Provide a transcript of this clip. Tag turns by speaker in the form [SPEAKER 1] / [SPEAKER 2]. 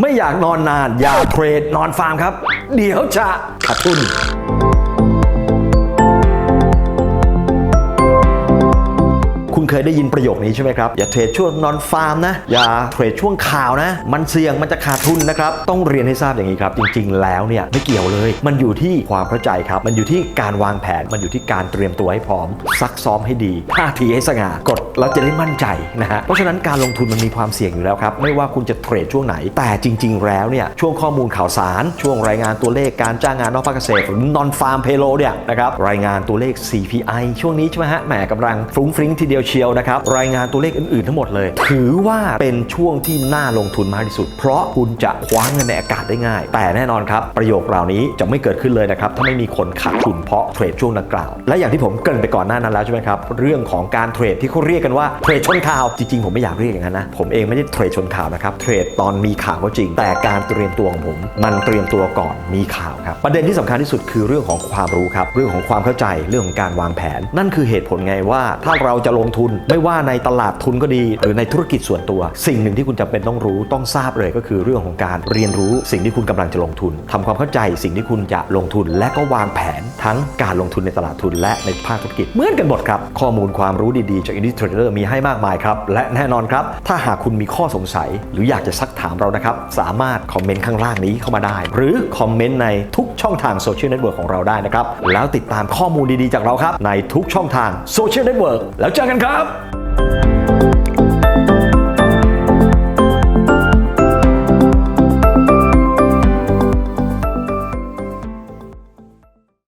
[SPEAKER 1] ไม่อยากนอนนานอย่าเทรดนอนฟาร์มครับ เดี๋ยวจะขาดทุน เคยได้ยินประโยคนี้ใช่ไหมครับ อย่าเทรดช่วงนอนฟาร์มนะ อย่าเทรดช่วงข่าวนะ มันเสี่ยงมันจะขาดทุนนะครับ ต้องเรียนให้ทราบอย่างนี้ครับ จริงๆ แล้วเนี่ยไม่เกี่ยวเลย มันอยู่ที่ความเข้าใจครับ มันอยู่ที่การวางแผน มันอยู่ที่การเตรียมตัวให้พร้อม ซักซ้อมให้ดีท่าทีให้สง่ากดแล้วจะได้มั่นใจนะฮะ เพราะฉะนั้นการลงทุนมันมีความเสี่ยงอยู่แล้วครับ ไม่ว่าคุณจะเทรดช่วงไหน แต่จริง ๆ แล้วเนี่ยช่วงข้อมูลข่าวสาร ช่วงรายงานตัวเลขการจ้างงานนอกภาคเกษตรหรือนอนฟาร์มเพโลเนี่ยนะครับ รายงานตัวเลข CPI ช่วงนี้ใช่ไหมฮะ แหมกำลังฟรุ้งฟริ้งทีเดียวเชียวนะครับ รายงานตัวเลขอื่น ๆ ทั้งหมดเลย ถือว่าเป็นช่วงที่น่าลงทุนมากที่สุด เพราะคุณจะคว้าเงินในอากาศได้ง่าย แต่แน่นอนครับ ประโยคเหล่านี้จะไม่เกิดขึ้นเลยนะครับ ถ้าไม่มีคนขาดทุนเพราะเทรดช่วงดังกล่าว และอย่างที่ผมเกริ่นไปก่อนหน้านั้นแล้วใช่ไหมครับ เรื่องของการเทรดที่เขาเรียกกันว่าเทรดชนข่าว จริง ๆ ผมไม่อยากเรียกอย่างนั้นนะ ผมเองไม่ได้เทรดชนข่าวนะครับ เทรดตอนมีข่าวก็จริง แต่การเตรียมตัวของผม มันเตรียมตัวก่อนมีข่าวครับ ประเด็นที่สำคัญที่สุดคือเรื่องของความรู้ครับ เรื่องของความเข้าใจ เรื่องของการวางแผน นั่นคือเหตุผลไงว่าถ้าเราจะลงทุนไม่ว่าในตลาดทุนก็ดี หรือในธุรกิจส่วนตัว สิ่งหนึ่งที่คุณจำเป็นต้องรู้ต้องทราบเลยก็คือเรื่องของการเรียนรู้สิ่งที่คุณกำลังจะลงทุนทำความเข้าใจสิ่งที่คุณจะลงทุน และก็วางแผนทั้งการลงทุนในตลาดทุน และในภาคธุรกิจเหมือนกันหมดครับข้อมูลความรู้ดีๆจาก Indie Trader มีให้มากมายครับและแน่นอนครับ ถ้าหากคุณมีข้อสงสัย หรืออยากจะซักถามเรานะครับสามารถคอมเมนต์ข้างล่างนี้เข้ามาได้ หรือคอมเมนต์ในทุก ช่องทางโซเชียลเน็ตเวิร์กของเราได้นะครับ แล้วติดตามข้อมูลดีๆจากเราครับ ในทุกช่องทางโซเชียลเน็ตเวิร์กแล้วเจอกันครับ